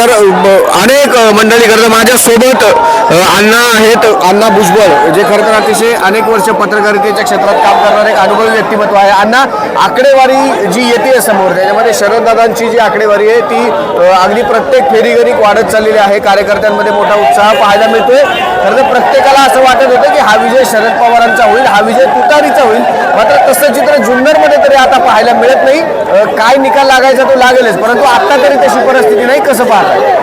तर ब- अनेक मंडळी करतात माझ्यासोबत अण्णा आहेत. अण्णा भुजबळ जे खरं तर अतिशय अनेक वर्ष पत्रकारितेच्या क्षेत्रात काम करणारे एक अनुभवी व्यक्तिमत्व आहे. अण्णा आकडेवारी जी येते समोर त्याच्यामध्ये शरददादांची जी आकडेवारी आहे ती अगदी प्रत्येक फेरीगणिक वाढत चाललेली आहे. कार्यकर्त्यांमध्ये मोठा उत्साह पाहायला मिळतोय. खरं तर प्रत्येकाला असं वाटत होतं की हा विजय शरद पवारांचा होईल हा विजय तुतारीचा होईल. मात्र तसं चित्र जुन्नरमध्ये तरी आता पाहायला मिळत नाही. काय निकाल लागायचा तो लागेलच परंतु आता तरी तशी परिस्थिती नाही. कसं आहे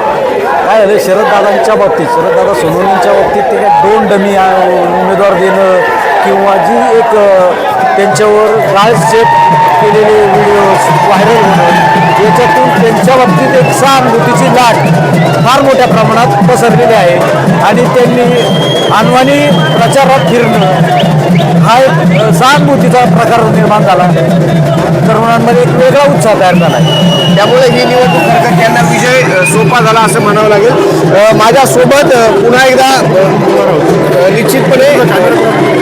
काय झालं? शरददादांच्या बाबतीत शरददादा सोनवणींच्या बाबतीत ते काय दोन डमी उमेदवार देणं किंवा जी एक त्यांच्यावर त्यांच्यावर गाळसेप केलेले व्हिडिओज व्हायरल होणं याच्यातून त्यांच्या बाबतीत एक सहानुभूतीची लाट फार मोठ्या प्रमाणात पसरलेली आहे. आणि त्यांनी अनवाणी प्रचारात फिरणं हा एक सहानुभूतीचा प्रकार निर्माण झाला. तरुणांमध्ये एक वेगळा उत्साह तयार झाला. आहे त्यामुळे ही निवडणूक खरं त्यांना विजय सोपा झाला असं म्हणावं लागेल. माझ्यासोबत पुन्हा एकदा निश्चितपणे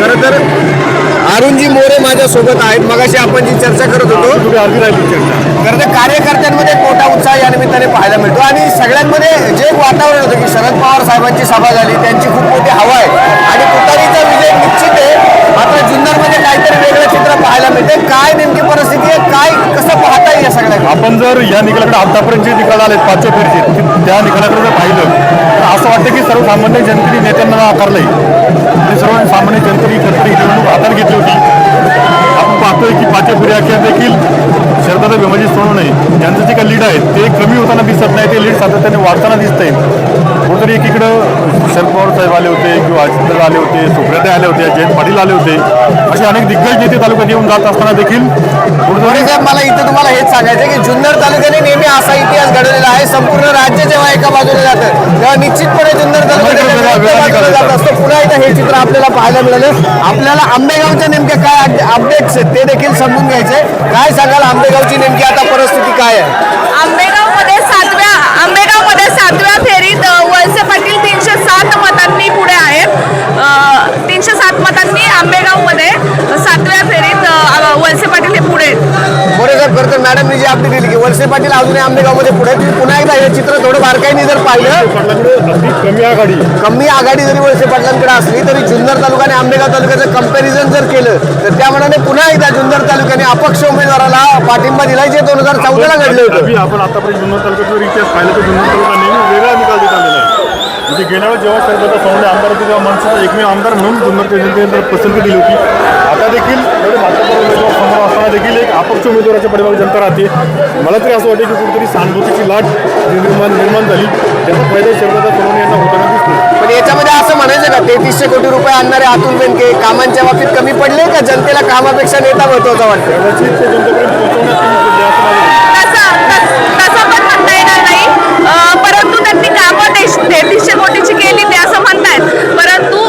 खरं तर मोरे माझ्यासोबत आहेत. मगाशी आपण जी चर्चा करत होतो खरं तर कार्यकर्त्यांमध्ये मोठा उत्साह या निमित्ताने पाहायला मिळतो. आणि सगळ्यांमध्ये जे वातावरण होतं की शरद पवार साहेबांची सभा झाली त्यांची खूप मोठी हवा आहे. आणि तुतारीचा विजय निश्चित आहे. मात्र जुन्नरमध्ये काहीतरी वेगळं चित्र पाहायला मिळते काय नेमकी परिस्थिती आहे? काय कसं पाहता येईल या सगळ्या आपण जर या निकालाकडे आतापर्यंत जे निकाल आले पाचव्या फेरीचे ते- त्या निकालाकडे जर पाहिलं तर असं वाटतं की सर्वसामान्य जनतेने नेत्यांना नाकारलंय. आणि सर्वसामान्य जनतेने खरं ही निवडणूक हातात घेतली होती. आपण पाहतोय की पाचव्या फेरी अखेर देखील शरदादा भीमाजी सोनवणे यांचं जे काही लीड आहे ते कमी होताना दिसत नाही ते लीड सातत्याने वाढताना दिसत आहे कुठेतरी एकीकडं शरद पवार साहेब आले होते किंवा अजितदादा आले होते सुप्रियाताई आले होते जयंत पाटील आले होते असे अनेक दिग्गज नेते तालुक्यात येऊन जात असताना देखील साहेब मला इथं तुम्हाला हेच सांगायचं की जुन्नर तालुक्याने नेहमी असा इतिहास घडवलेला आहे संपूर्ण राज्य जेव्हा एका बाजूला जातं तेव्हा निश्चितपणे जुन्नर जात असतो. पुन्हा एकदा हे चित्र आपल्याला पाहायला मिळालं. आपल्याला आंबेगावच्या नेमक्या काय अपडेट्स आहेत? ते देखील समजून घ्यायचे काय सांगाल आंबेगावची नेमकी आता परिस्थिती काय आहे? वळसे पाटील अजूनही आंबेगावमध्ये पुढे तुम्ही पुन्हा एकदा हे चित्र थोडं बारकाईने जर पाहिलं कमी आघाडी कमी आघाडी जरी वळसे पाटलांकडे असली तरी जुन्नर तालुका आणि आंबेगाव तालुक्याचं कंपॅरिझन जर केलं तर त्या मनाने पुन्हा एकदा जुन्नर तालुक्याने अपक्ष उमेदवाराला पाठिंबा दिलाय जे दोन हजार चौदाला घडलं होतं. आपण आतापर्यंत जुन्नर तालुक्याचा इतिहास पाहिलं तर जुन्नर तालुका म्हणजे गेल्या वेळेस जेव्हा शरदत्ता सोनवणे आमदार होते तेव्हा मनसेचा एकमेव आमदार म्हणून जुन्नरच्या जनतेने पसंती दिली होती. आता देखील एवढे उमेदवार समोर असताना देखील एक अपक्ष उमेदवाराच्या पाठीमागे जनता राहते. मला तरी असं वाटतं की कुठेतरी सहानुभूतीची लाट निर्माण निर्माण झाली. त्याचा फायदा शरदत्ता सोनवणे यांना होताना दिसतो पण याच्यामध्ये असं म्हणायचं का तेहतीसशे कोटी रुपये आणणारे अतुल बेनके कामांच्या बाबतीत कमी पडले का? जनतेला कामापेक्षा नेता महत्त्वाचा वाटतं? कदाचित ते जनतेपर्यंत पोहोचवण्यात परंतु त्यांनी कामं देश तेहतीसशे कोटीची केली ते असं म्हणतायत. परंतु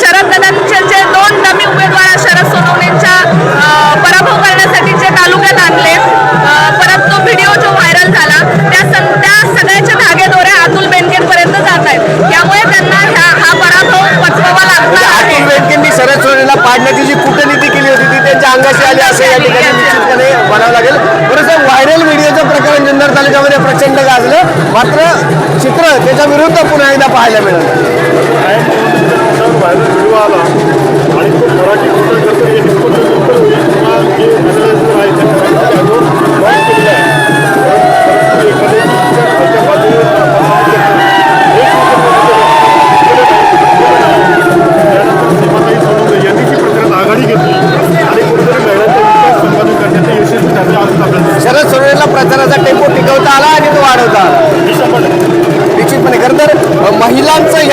शरद दादांचे जे दोन डमी उमेदवार शरद सोनवणेंच्या पराभव करण्यासाठी जे तालुक्यात आणले परत तो व्हिडिओ जो व्हायरल झाला त्या सं त्या सगळ्याच्या धागेदोऱ्या अतुल बेनकेंपर्यंत जात आहेत त्यामुळे त्यांना ह्या हा पराभव अतुल बेनकेंनी शरद सोरेला पाडण्याची जी कूटनीती केली होती ती त्यांच्या अंगाशी आली असं या ठिकाणी निश्चितपणे म्हणावं लागेल. बरं व्हायरल व्हिडिओचं प्रकरण जुन्नर तालुक्यामध्ये प्रचंड गाजलं. मात्र चित्र त्याच्या विरुद्ध पुन्हा एकदा पाहायला मिळालं.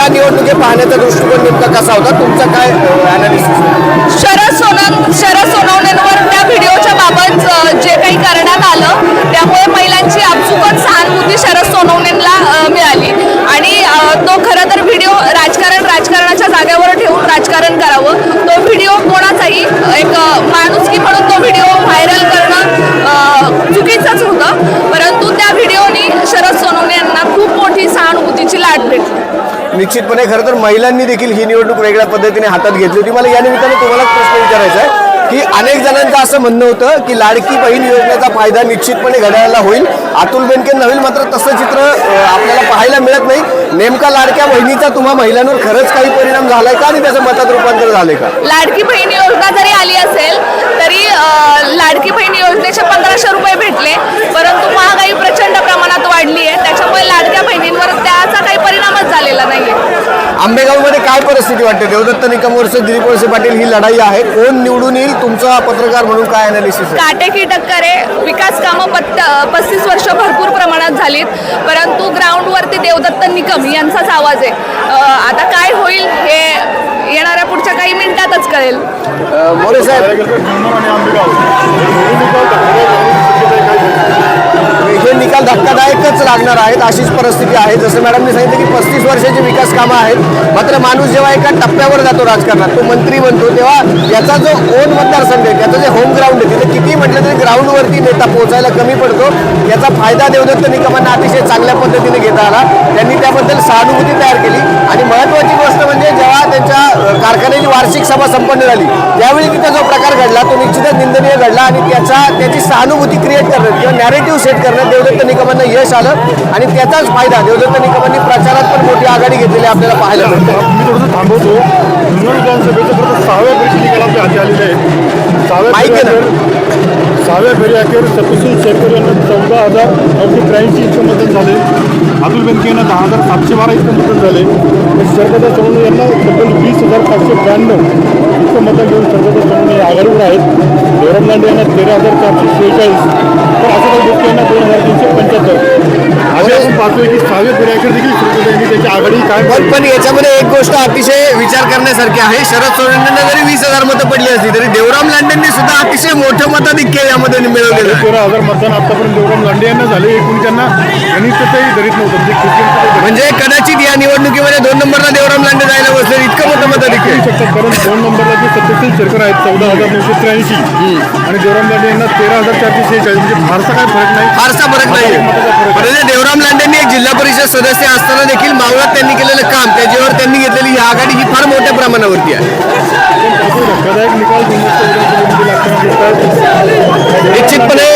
महिलांचं या पाहण्याचा दृष्टिकोन नेमका कसा होता? तुमचा काय अनालिसिस शरद सोनवणे निश्चितपणे खरं तर महिलांनी देखील ही निवडणूक वेगळ्या पद्धतीने हातात घेतली होती. मला या निमित्ताने तुम्हाला प्रश्न विचारायचा आहे की अनेक जणांचं असं म्हणणं होतं की लाडकी बहीण योजनेचा फायदा निश्चितपणे घड्याळाला होईल. अतुल बेनकेंना होईल मात्र तसं चित्र आपल्याला पाहायला मिळत नाही. नेमका लाडक्या बहिणीचा तुम्हा महिलांवर खरंच काही परिणाम झालाय का? आणि त्याचं मतात रूपांतर झालंय का? लाडकी बहीण योजना जरी आली असेल तरी लाडकी बहीण योजनेचे पंधराशे रुपये भेटले. परंतु महागाई प्रचंड प्रमाणात वाढली आहे त्याच्यामुळे लाडक्या बहिणींवर त्याचा काही परिणामच झालेला नाही आंबेगावमध्ये काय परिस्थिती वाटते? देवदत्त निकम वर्ष दिलीप वळसे पाटील ही लढाई आहे. कोण निवडून येईल? तुमचा पत्रकार म्हणून काय अनालिसिस आहे? काटेकी टक्कर आहे विकास कामं पत्त पस्तीस वर्ष भरपूर प्रमाणात झालीत. परंतु ग्राउंडवरती देवदत्त निकम यांचाच आवाज आहे. आता काय होईल हे येणाऱ्या पुढच्या काही मिनिटातच कळेल. मोरे साहेब जुन्नर आणि आंबेगाव हे निकाल धक्कादायक आहे. काय सांगू? हे निकाल धक्कादायकच लागणार आहेत अशीच परिस्थिती आहे. जसं मॅडमने सांगितलं की पस्तीस वर्षाची विकास कामं आहेत मात्र माणूस जेव्हा एका टप्प्यावर जातो राजकारणात तो मंत्री बनतो तेव्हा याचा जो ओन मतदारसंघ आहे त्याचं जे होम ग्राउंड आहे तिथे किती म्हटलं तरी ग्राउंडवरती नेता पोहोचायला कमी पडतो. याचा फायदा देवदत्त निकमांना अतिशय चांगल्या पद्धतीने घेता आला. त्यांनी त्याबद्दल सहानुभूती तयार केली. आणि महत्वाची गोष्ट म्हणजे जेव्हा त्यांच्या अ, कारखान्याची वार्षिक सभा संपन्न झाली. त्यावेळी तिथे जो प्रकार घडला तो निश्चितच निंदनीय घडला आणि त्याचा त्याची सहानुभूती क्रिएट करणं किंवा नॅरेटिव्ह सेट करणं देवदत्त निकमांना यश आलं आणि त्याचाच फायदा देवदत्त निकमांनी प्रचारात पण मोठी आघाडी घेतलेली आपल्याला पाहायला मिळते. मी थोडंसं थांबवतो. विधानसभेचं फक्त सहाव्या निकाल आपल्या हाती आलेले आहेत. माहिती? फेरी सहाव्या फेरी अखेर सत्यशील शेतकरी यांना चौदा हजार नऊशे त्र्याऐंशी इतकं मतदान झाले. अतुल बेनके यांना दहा हजार सातशे बारा इतकं मतदान झाले. तर शरददा सोनवणे यांना तब्बल वीस हजार पाचशे ब्याण्णव इतकं मतदान घेऊन शरददा सोनवणे हे आघाडीवर आहेत. देवराम लांडे यांना तेरा हजार चारशे शेहेचाळीस. तर असं काही गोष्टी यांना दोन हजार तीनशे पंच्याहत्तर. पण पण याच्यामध्ये एक गोष्ट अतिशय विचार करण्यासारखी आहे. शरद सोडणेंना जरी वीस हजार मतं पडली असली तरी देवराम लांडेंनी सुद्धा अतिशय मोठं मताधिक्य यामध्ये मिळवलेलं आहे. तेरा हजार मतदान आतापर्यंत देवराम लांडे यांना झाले एकूण त्यांना गणितही धरीत नव्हतं म्हणजे कदाचित या निवडणुकीमध्ये दोन नंबरला देवराम लांडे जायला बसले इतकं मोठं मताधिक्य कारण दोन नंबरला जे सत्यशील शेरकर आहेत चौदा हजार नऊशे त्र्याऐंशी आणि देवराम लांडे यांना तेरा हजार चारशे शेहेचाळीस म्हणजे फारसा काय फरक नाही. फारसा फरक नाही. मताचा फरक लांडेंनी एक जिल्हा परिषद सदस्य असताना देखील मावळात त्यांनी केलेलं काम. त्याच्यावर त्यांनी घेतलेली ही आघाडी ही फार मोठ्या प्रमाणावरती आहे. धक्कादायक निकाल निश्चितपणे,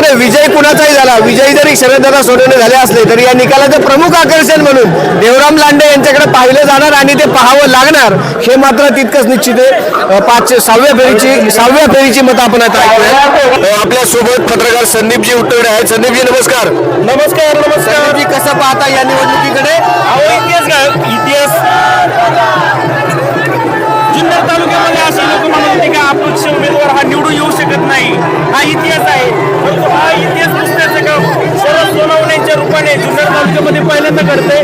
नाही, विजय कुणाचाही झाला. विजयी जरी शरददादा सोडवणे झाले असले तरी या निकालाचं प्रमुख आकर्षण म्हणून देवराम लांडे यांच्याकडे पाहिलं जाणार आणि ते पाहावं लागणार हे मात्र तितकंच निश्चित आहे. पाच सहाव्या फेरीची सहाव्या फेरीची मतं आपण आता आपल्यासोबत पत्रकार संदीपजी उत्तरडे आहेत. संदीपजी नमस्कार. नमस्कार नमस्कार. कसं पाहता या निवडणुकीकडे? जुन्नर तालुक्यामध्ये असे लोक म्हणत होते की अपक्ष उमेदवार हा निवडून येऊ शकत नाही. हा इतिहास आहे. परंतु हा इतिहास नुसत्याचं काम शरद सोनवण्याच्या रूपाने जुन्नर तालुक्यामध्ये पहिल्यांदा घडते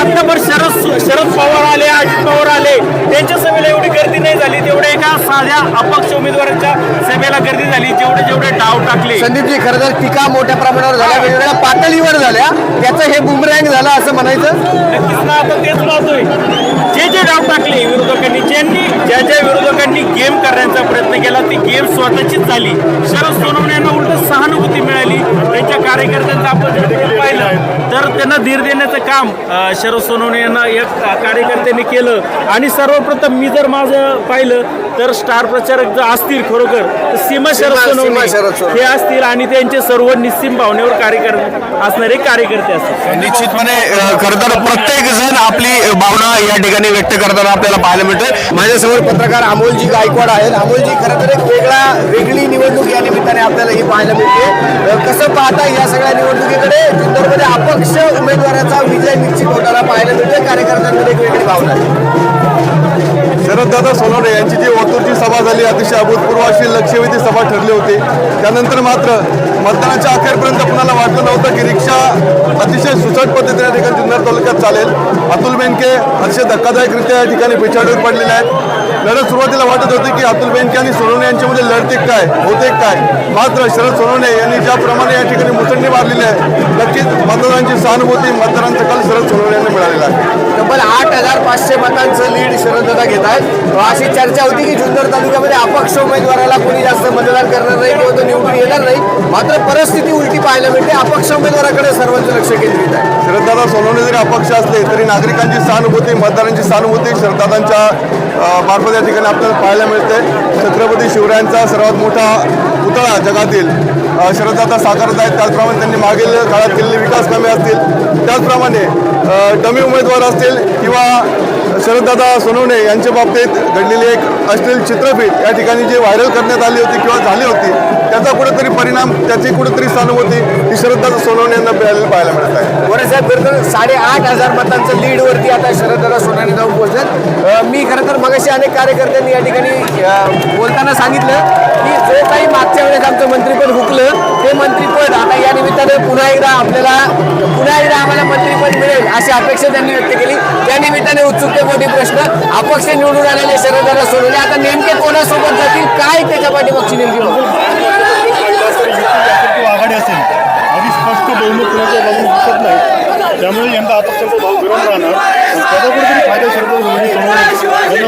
आताभर शरद शरद पवार आले अजित पवार आले त्यांच्या सभेला एवढी गर्दी नाही झाली. तेवढ्या एका साध्या अपक्ष उमेदवारांच्या सभेला गर्दी झाली. जेवढे जेवढे डाव टाकले. संदीपजी खरं तर टीका मोठ्या प्रमाणावर झाल्या. वेगवेगळ्या पातळीवर झाल्या. त्याचं हे बुमरँग झालं असं म्हणायचं? नक्कीच ना आपण तेच पाहतोय जे जे डाव टाकले विरोधकांनी ज्यांनी ज्या ज्या विरोधकांनी गेम केला ती गेम स्वतःचीच झाली. शरद सोनवणे यांना उलट सहानुभूती मिळाली. त्यांच्या कार्यकर्त्यांचं आपण पाहिलं तर त्यांना धीर देण्याचं काम शरद सोनवणे यांना एक कार्यकर्त्यांनी केलं. आणि सर्वप्रथम मी जर माझं पाहिलं तर स्टार प्रचारक जर असतील खरोखर तर सीमा शरद सोनवणे. हे असतील आणि त्यांचे सर्व निस्सीम भावनेवर कार्यकर्ते असणारे कार्यकर्ते असतील निश्चितपणे खरं तर प्रत्येक जण आपली भावना या ठिकाणी व्यक्त करताना आपल्याला पाहायला मिळते माझ्यासमोर पत्रकार अमोलजी गायकवाड आहेत. अमोलजी खरं तर एक वेगळा वेगळी निवडणूक या निमित्ताने आपल्याला ही पाहायला मिळते. कसं पाहता या सगळ्या निवडणुकीकडे? जुन्नरमध्ये अपक्ष उमेदवाराचा विजय निश्चित होताना पाहायला मिळतोय कार्यकर्त्यांमध्ये एक वेगळी भावना शरददादा सोनवणे यांची जी ओतूरची सभा झाली अतिशय अभूतपूर्व अशी लक्षवेधी सभा ठरली होती. त्यानंतर मात्र मतदानाच्या अखेरपर्यंत कुणाला वाटलं नव्हतं की रिक्षा अतिशय सुसट पद्धतीने या ठिकाणी जुन्नर तालुक्यात चालेल. अतुल बेनके अतिशय धक्कादायकरित्या या ठिकाणी पिछाडीवर पडलेले आहेत. लढत सुरुवातीला वाटत होती की अतुल बेनके आणि सोनवणे यांच्यामध्ये लढते काय होते काय? मात्र शरद सोनवणे यांनी ज्याप्रमाणे या ठिकाणी मुसंडी मारलेली आहे नक्कीच मतदारांची सहानुभूती मतदारांचा काल शरद सोनवणे यांना मिळालेला आहे. तब्बल आठ हजार पाचशे मतांचं लीड शरददादा घेत आहेत. अशी चर्चा होती की जुन्नर तालुक्यामध्ये अपक्ष उमेदवाराला कोणी जास्त मतदान करणार नाही किंवा तो निवडून येणार नाही. मात्र परिस्थिती उलटी पाहायला मिळते. अपक्ष उमेदवाराकडे सर्वांचं लक्ष केंद्रित आहे. शरददादा सोनवणे जरी अपक्ष असले तरी नागरिकांची सहानुभूती मतदारांची सहानुभूती शरददादांच्या मार्फत या ठिकाणी आपल्याला पाहायला मिळते. छत्रपती शिवरायांचा सर्वात मोठा पुतळा जगातील शरददादा साकारत आहेत. त्याचप्रमाणे त्यांनी मागील काळात केलेली विकास कामे असतील. त्याचप्रमाणे डमी उमेदवार असतील किंवा शरददादा सोनवणे यांच्या बाबतीत घडलेली एक अश्लील चित्रफित या ठिकाणी जी व्हायरल करण्यात आली होती किंवा झाली होती त्याचा कुठेतरी परिणाम त्याची कुठेतरी सहानुभूती ही शरददादा सोनवणे यांना मिळालेली पाहायला मिळत आहे. बरं साहेब खरं तर साडेआठ हजार मतांचं लीडवरती आता शरददादा सोनवणे जाऊन पोहोचलेत. मी खरं तर मगाशी अनेक कार्यकर्त्यांनी या ठिकाणी बोलताना सांगितलं की जो काही मागच्या वेळेस आमचं मंत्रिपद हुकलं ते मंत्रिपद आता या निमित्ताने पुन्हा एकदा आपल्याला पुन्हा एकदा आम्हाला मंत्रिपद मिळेल. अशी अपेक्षा त्यांनी व्यक्त केली. त्या निमित्ताने उत्सुकतेपोटी प्रश्न अपक्ष निवडून आलेले शरददादा सोनवणे आता नेमके कोणासोबत जातील? काय त्याच्या पाठीमागची नेमकी आघाडी असेल. आधी स्पष्ट बहुमत कुणाच्या बाजूने दिसत नाही. त्यामुळे यंदा अपक्षाचा भाव विरोध राहणार. पण त्याचा कुठेतरी फायदा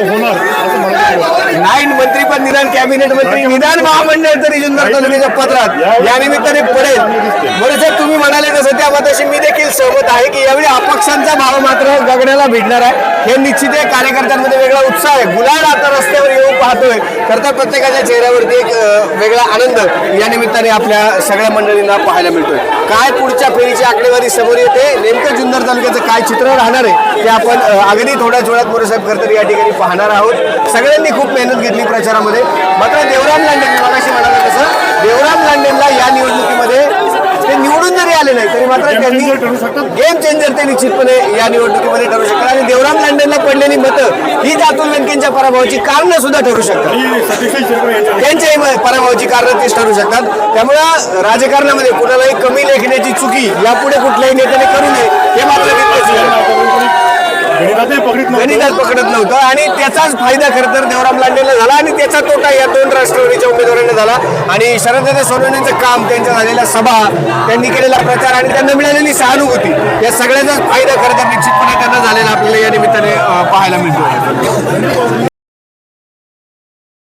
होणार असं मला तरी वाटतं. नाईन मंत्रीपद निदान कॅबिनेट मंत्री निदान महामंडळ तरी जुन्नर तालुक्याच्या पत्रात. या निमित्ताने पडेल बरं तुम्ही म्हणाले तसं त्या मताशी मी सोबत आहे की यावेळी अपक्षांचा भाव मात्र गगण्याला भिडणार आहे. हे निश्चित आहे कार्यकर्त्यांमध्ये वेगळा उत्साह आहे. गुलाल आता रस्त्यावर येऊन पाहतोय. करता तर प्रत्येकाच्या चेहऱ्यावरती एक वेगळा आनंद या निमित्ताने आपल्या सगळ्या मंडळींना पाहायला मिळतोय. काय पुढच्या फेरीची आकडेवारी समोर येते? नेमकं जुन्नर तालुक्याचं काय चित्र राहणार आहे? ते आपण अगदी थोड्याच वेळात मोरेसाहेब खरं तर या ठिकाणी पाहणार आहोत. सगळ्यांनी खूप मेहनत घेतली प्रचारामध्ये. मात्र देवराम लांडे मी मगाशी म्हणाला तसं देवराम लांडेंना या निवडणुकीमध्ये निवडून जरी आले नाही तरी मात्र त्यांनी गेम चेंजर ते निश्चितपणे या निवडणुकीमध्ये ठरू शकतात. आणि देवराम लांडेंना पडलेली मतं ही अतुल वेंकेंच्या पराभवाची कारणं सुद्धा ठरू शकतात. त्यांच्याही पराभवाची कारणं तीच ठरू शकतात. त्यामुळं राजकारणामध्ये कुणालाही कमी लेखण्याची चुकी यापुढे कुठल्याही नेत्याने करू नये हे मात्र गणितात पकडत नव्हतं आणि त्याचाच फायदा खरं तर देवराम लांडेला झाला आणि त्याचा तोटा या दोन राष्ट्रवादीच्या उमेदवारांना झाला. आणि शरददादा सोनवणेंचं काम त्यांच्या झालेल्या सभा त्यांनी केलेला प्रचार आणि त्यांना मिळालेली सहानुभूती या सगळ्याचाच फायदा खरं तर निश्चितपणे त्यांना झालेला आपल्याला या निमित्ताने पाहायला मिळतो